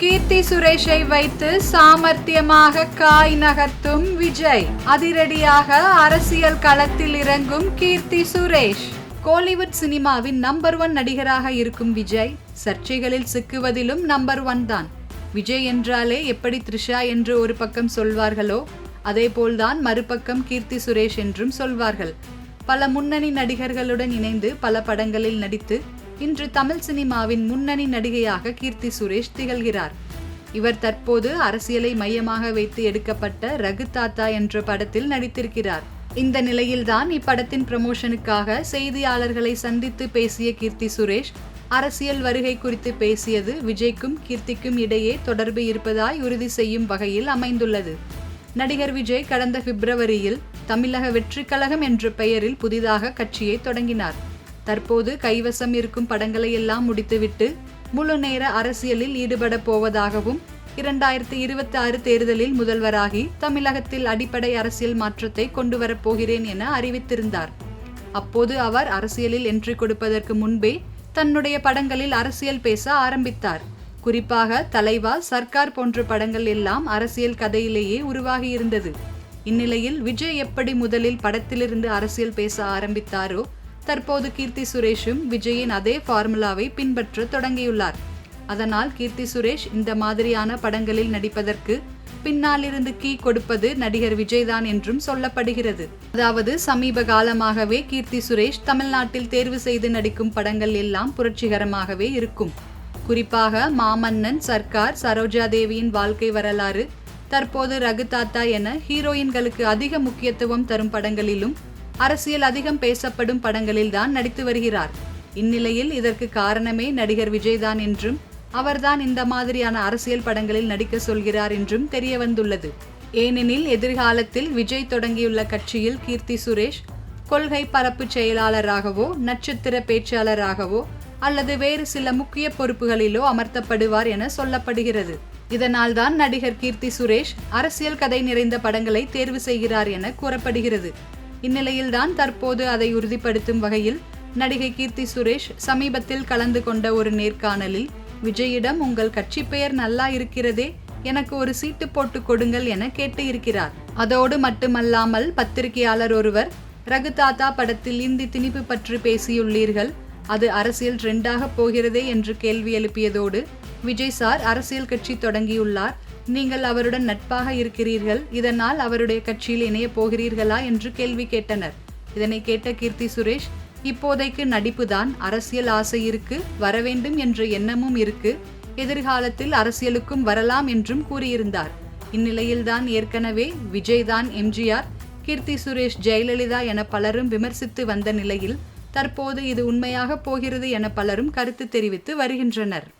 கீர்த்தி சுரேஷை வைத்து சாமர்த்தியமாக காய் நகர்த்தும் விஜய். அதிரடியாக அரசியல் களத்தில் இறங்கும் கீர்த்தி சுரேஷ். கோலிவுட் சினிமாவின் நம்பர் ஒன் நடிகராக இருக்கும் விஜய் சர்ச்சைகளில் சிக்குவதிலும் நம்பர் ஒன் தான். விஜய் என்றாலே எப்படி த்ரிஷா என்று ஒரு பக்கம் சொல்வார்களோ அதேபோல்தான் மறுபக்கம் கீர்த்தி சுரேஷ் என்றும் சொல்வார்கள். பல முன்னணி நடிகர்களுடன் இணைந்து பல படங்களில் நடித்து இன்று தமிழ் சினிமாவின் முன்னணி நடிகையாக கீர்த்தி சுரேஷ் திகழ்கிறார். இவர் தற்போது அரசியலை மையமாக வைத்து எடுக்கப்பட்ட ரகு தாத்தா என்ற படத்தில் நடித்திருக்கிறார். இந்த நிலையில்தான் இப்படத்தின் ப்ரமோஷனுக்காக செய்தியாளர்களை சந்தித்து பேசிய கீர்த்தி சுரேஷ் அரசியல் வருகை குறித்து பேசியது விஜய்க்கும் கீர்த்திக்கும் இடையே தொடர்பு இருப்பதாய் உறுதி செய்யும் வகையில் அமைந்துள்ளது. நடிகர் விஜய் கடந்த பிப்ரவரியில் தமிழக வெற்றிக்கழகம் என்ற பெயரில் புதிதாக கட்சியை தொடங்கினார். தற்போது கைவசம் இருக்கும் படங்களை எல்லாம் முடித்துவிட்டு முழு நேர அரசியலில் ஈடுபட போவதாகவும் இரண்டாயிரத்தி இருபத்தி ஆறு தேர்தலில் முதல்வராகி தமிழகத்தில் அடிப்படை அரசியல் மாற்றத்தை கொண்டு வரப்போகிறேன் என அறிவித்திருந்தார். அப்போது அவர் அரசியலில் என்ட்ரி கொடுப்பதற்கு முன்பே தன்னுடைய படங்களில் அரசியல் பேச ஆரம்பித்தார். குறிப்பாக தலைவா சர்க்கார் போன்ற படங்கள் எல்லாம் அரசியல் கதையிலேயே உருவாகி இருந்தது இந்நிலையில் விஜய் எப்படி முதலில் படத்திலிருந்து அரசியல் பேச ஆரம்பித்தாரோ தற்போது கீர்த்தி சுரேஷும் விஜயின் அதே ஃபார்முலாவை பின்பற்ற தொடங்கியுள்ளார். அதனால் கீர்த்தி சுரேஷ் இந்த மாதிரியான படங்களில் நடிப்பதற்கு பின்னால் இருந்து கீ கொடுப்பது நடிகர் விஜய்தான் என்றும் சொல்லப்படுகிறது. அதாவது சமீப காலமாகவே கீர்த்தி சுரேஷ் தமிழ்நாட்டில் தேர்வு செய்து நடிக்கும் படங்கள் எல்லாம் புரட்சிகரமாகவே இருக்கும். குறிப்பாக மாமன்னன் சர்க்கார் சரோஜா தேவியின் வாழ்க்கை வரலாறு தற்போது ரகு தாத்தா என ஹீரோயின்களுக்கு அதிக முக்கியத்துவம் தரும் படங்களிலும் அரசியல் அதிகம் பேசப்படும் படங்களில் தான் நடித்து வருகிறார். இந்நிலையில் இதற்கு காரணமே நடிகர் விஜய்தான் என்றும் அவர்தான் இந்த மாதிரியான அரசியல் படங்களில் நடிக்க சொல்கிறார் என்றும் தெரிய வந்துள்ளது ஏனெனில் எதிர்காலத்தில் விஜய் தொடங்கியுள்ள கட்சியில் கீர்த்தி சுரேஷ் கொள்கை பரப்பு செயலாளராகவோ நட்சத்திர பேச்சாளராகவோ அல்லது வேறு சில முக்கிய பொறுப்புகளிலோ அமர்த்தப்படுவார் என சொல்லப்படுகிறது. இதனால்தான் நடிகர் கீர்த்தி சுரேஷ் அரசியல் கதை நிறைந்த படங்களை தேர்வு செய்கிறார் என கூறப்படுகிறது. இந்நிலையில்தான் தற்போது அதை உறுதிப்படுத்தும் வகையில் நடிகை கீர்த்தி சுரேஷ் சமீபத்தில் கலந்து கொண்ட ஒரு நேர்காணலில் விஜயிடம் உங்கள் கட்சி பெயர் நல்லா இருக்கிறதே எனக்கு ஒரு சீட்டு போட்டு கொடுங்கள் என கேட்டு இருக்கிறார் அதோடு மட்டுமல்லாமல் பத்திரிகையாளர் ஒருவர் ரகு தாத்தா படத்தில் இந்தி திணிப்பு பற்றி பேசியுள்ளீர்கள் அது அரசியல் ட்ரெண்டாக போகிறதே என்று கேள்வி எழுப்பியதோடு விஜய் சார் அரசியல் கட்சி தொடங்கியுள்ளார் நீங்கள் அவருடன் நட்பாக இருக்கிறீர்கள் இதனால் அவருடைய கட்சியில் இணைய போகிறீர்களா என்று கேள்வி கேட்டனர். இதனை கேட்ட கீர்த்தி சுரேஷ் இப்போதைக்கு நடிப்புதான் அரசியல் ஆசை இருக்கு வரவேண்டும் என்ற எண்ணமும் இருக்கு எதிர்காலத்தில் அரசியலுக்கும் வரலாம் என்றும் கூறியிருந்தார். இந்நிலையில்தான் ஏற்கனவே விஜய் தான் எம்ஜிஆர் கீர்த்தி சுரேஷ் ஜெயலலிதா என பலரும் விமர்சித்து வந்த நிலையில் தற்போது இது உண்மையாக போகிறது என பலரும் கருத்து தெரிவித்து வருகின்றனர்.